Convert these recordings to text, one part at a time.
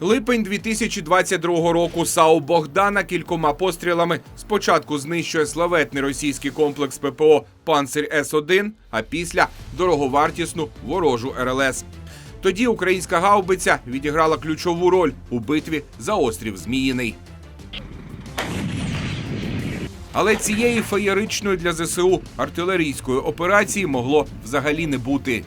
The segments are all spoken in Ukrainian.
Липень 2022 року САУ Богдана кількома пострілами спочатку знищує славетний російський комплекс ППО Панцир С-1, а після дороговартісну ворожу РЛС. Тоді українська гаубиця відіграла ключову роль у битві за острів Зміїний. Але цієї феєричної для ЗСУ артилерійської операції могло взагалі не бути.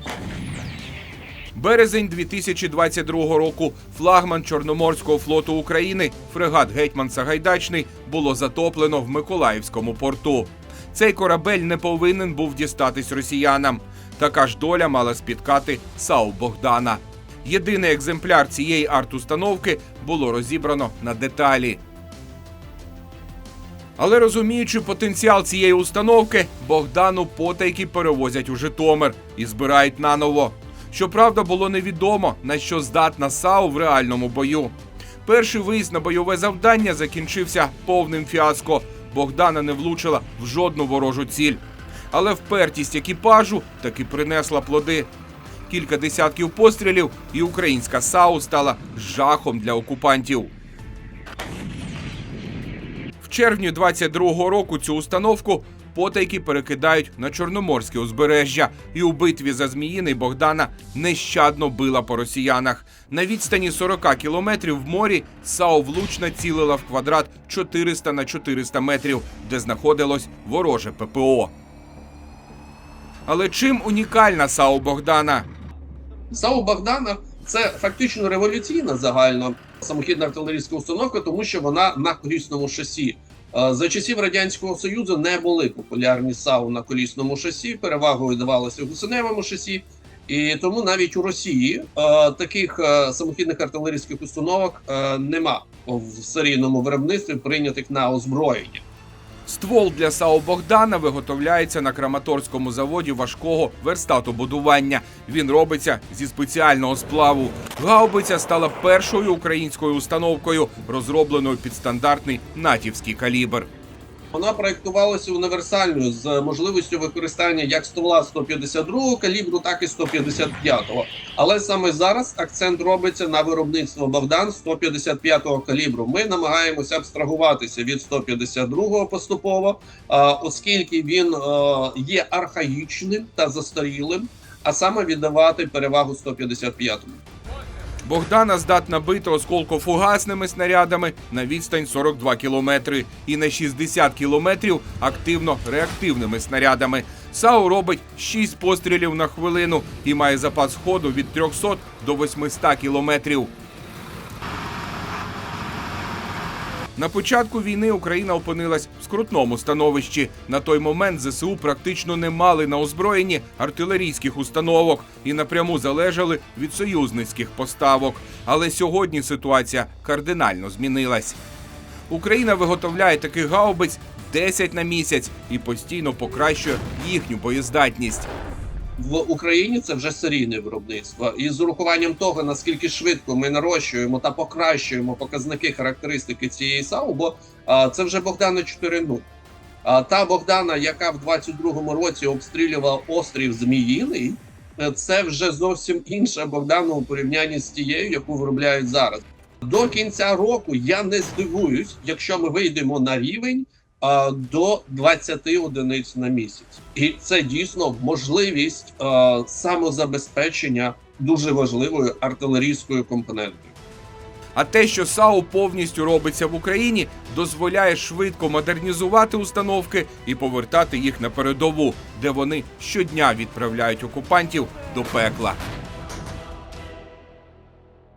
Березень 2022 року флагман Чорноморського флоту України, фрегат Гетьман Сагайдачний, було затоплено в Миколаївському порту. Цей корабель не повинен був дістатись росіянам. Така ж доля мала спіткати САУ Богдана. Єдиний екземпляр цієї арт-установки було розібрано на деталі. Але розуміючи потенціал цієї установки, Богдану потайки перевозять у Житомир і збирають наново. Щоправда, було невідомо, на що здатна САУ в реальному бою. Перший виїзд на бойове завдання закінчився повним фіаско. Богдана не влучила в жодну ворожу ціль. Але впертість екіпажу таки принесла плоди. Кілька десятків пострілів, і українська САУ стала жахом для окупантів. В червні 22-го року цю установку потайки перекидають на чорноморське узбережжя, і у битві за Зміїний Богдана нещадно била по росіянах. На відстані 40 кілометрів в морі САУ влучно цілила в квадрат 400 на 400 метрів, де знаходилось вороже ППО. Але чим унікальна САУ Богдана? САУ Богдана це фактично революційна загально самохідна артилерійська установка, тому що вона на колісному шасі. За часів радянського союзу не були популярні САУ на колісному шасі. Перевагою давалося гусеневому шасі. І тому навіть у Росії таких самохідних артилерійських установок нема в серійному виробництві, прийнятих на озброєння. Ствол для САО Богдана виготовляється на Краматорському заводі важкого верстатобудування. Він робиться зі спеціального сплаву. Гаубиця стала першою українською установкою, розробленою під стандартний натівський калібр. Вона проєктувалася універсальною з можливістю використання як ствола 152 калібру, так і 155-го. Але саме зараз акцент робиться на виробництво Богдан 155-го калібру. Ми намагаємося абстрагуватися від 152-го поступово, оскільки він е, є архаїчним та застарілим, а саме віддавати перевагу 155-му. Богдана здатна бити осколкофугасними снарядами на відстань 42 кілометри і на 60 кілометрів активно-реактивними снарядами. САУ робить 6 пострілів на хвилину і має запас ходу від 300 до 800 кілометрів. На початку війни Україна опинилась в скрутному становищі. На той момент ЗСУ практично не мали на озброєнні артилерійських установок і напряму залежали від союзницьких поставок. Але сьогодні ситуація кардинально змінилась. Україна виготовляє таких гаубиць 10 на місяць і постійно покращує їхню боєздатність. В Україні це вже серійне виробництво, і з урахуванням того наскільки швидко ми нарощуємо та покращуємо показники характеристики цієї САУ, бо а, це вже Богдана 4.0. А та Богдана, яка в 22-му році обстрілювала острів Зміїний, е, це вже зовсім інша Богдана у порівнянні з тією, яку виробляють зараз. До кінця року я не здивуюсь, якщо ми вийдемо на рівень до 20 одиниць на місяць, і це дійсно можливість самозабезпечення дуже важливою артилерійською компонентою. А те, що САУ повністю робиться в Україні, дозволяє швидко модернізувати установки і повертати їх на передову, де вони щодня відправляють окупантів до пекла.